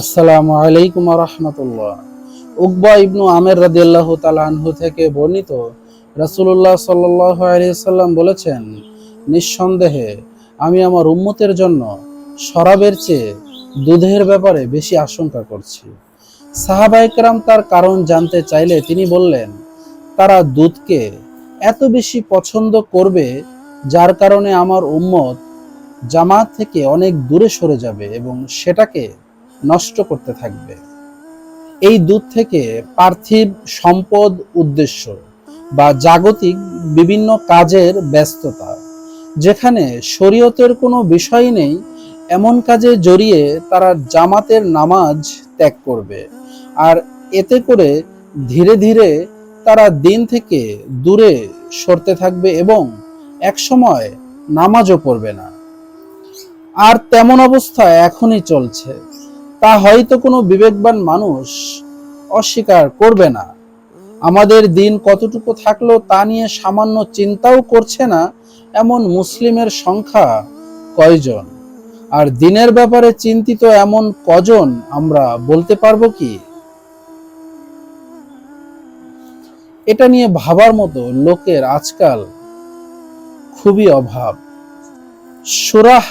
আসসালামু আলাইকুম রহমতুল্লাহ। উকবা ইবনু আমের রাদিয়াল্লাহ তালানহু থেকে বর্ণিত রাসূলুল্লাহ সাল্লাল্লাহু আলাইহি সাল্লাম বলেছেন, নিঃসন্দেহে আমি আমার উম্মতের জন্য শরাবের চেয়ে দুধের ব্যাপারে বেশি আশঙ্কা করছি। সাহাবা একরাম তার কারণ জানতে চাইলে তিনি বললেন, তারা দুধকে এত বেশি পছন্দ করবে যার কারণে আমার উম্মত জামাত থেকে অনেক দূরে সরে যাবে এবং সেটাকে নষ্ট করতে থাকবে। এই দুধ থেকে পার্থিব সম্পদ, উদ্দেশ্য বা জাগতিক বিভিন্ন কাজের ব্যস্ততা, যেখানে শরীয়তের কোনো বিষয় নেই, এমন কাজে জড়িয়ে তারা জামাতের নামাজ ত্যাগ করবে। আর এতে করে ধীরে ধীরে তারা দিন থেকে দূরে সরতে থাকবে এবং একসময় নামাজও পড়বে না। আর তেমন অবস্থা এখনই চলছে। তা হয়তো কোনো বিবেকবান মানুষ অস্বীকার করবে না। আমাদের দিন কতটুকু থাকল তা নিয়ে সামান্য চিন্তাও করছে না এমন মুসলিমের সংখ্যা কয়জন? আর দিনের ব্যাপারে চিন্তিত এমন কজন আমরা বলতে পারব কি? এটা নিয়ে ভাবার মতো লোকের আজকাল খুবই অভাব। সুরাহ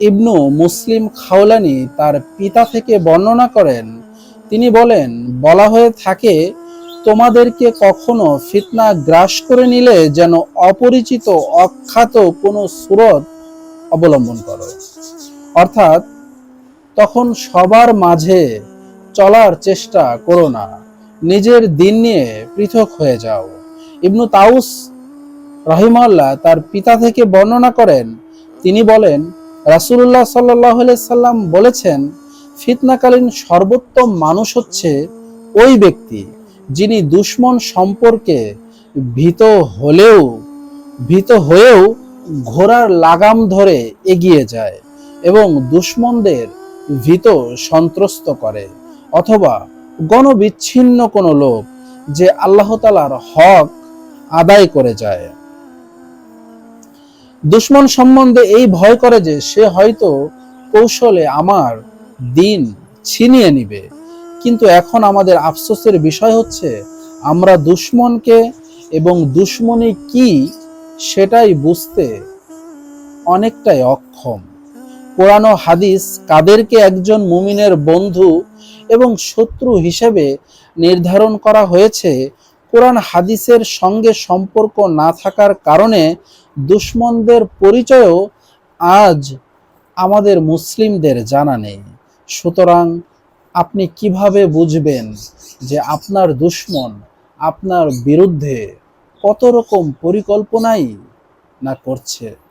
ইবনু মুসলিম খাওলানি তার পিতা থেকে বর্ণনা করেন। তিনি বলেন, বলা হয়ে থাকে, তোমাদেরকে কখনো ফিতনা গ্রাস করে নিলে যেন অপরিচিত, অখ্যাত কোনো সুরত অবলম্বন করো। অর্থাৎ, তখন সবার মাঝে চলার চেষ্টা করো না, নিজের দিন নিয়ে পৃথক হয়ে যাও। ইবনু তাউস রহিমাল্লাহ তার পিতা থেকে বর্ণনা করেন। তিনি বলেন রাসুল্লাহ সাল্লাহ সাল্লাম বলেছেন, ফিতনাকালীন সর্বোত্তম মানুষ হচ্ছে ওই ব্যক্তি যিনি দুশ্মন সম্পর্কে ভীত হলেও, ভীত হয়েও ঘোড়ার লাগাম ধরে এগিয়ে যায় এবং দুশ্মনদের ভীত সন্ত্রস্ত করে। অথবা গণবিচ্ছিন্ন কোনো লোক যে আল্লাহ তালার হক আদায় করে যায়। দুশ্মন সম্বন্ধে এই ভয় করে যে সে হয়তো কৌশলে আমার দিন ছিনিয়ে নিবে। কিন্তু এখন আমাদের আফসোসের বিষয় হচ্ছে, আমরা দুশ্মনকে এবং দুশ্মনী কি সেটাই বুঝতে অনেকটাই অক্ষম। পুরানো হাদিস, কাদেরকে একজন মুমিনের বন্ধু এবং শত্রু হিসেবে নির্ধারণ করা হয়েছে কোরআন হাদিসের সঙ্গে সম্পর্ক না থাকার কারণে দুশ্মনদের পরিচয়ও আজ আমাদের মুসলিমদের জানা নেই। সুতরাং আপনি কীভাবে বুঝবেন যে আপনার দুশ্মন আপনার বিরুদ্ধে কত রকম পরিকল্পনাই না করছে?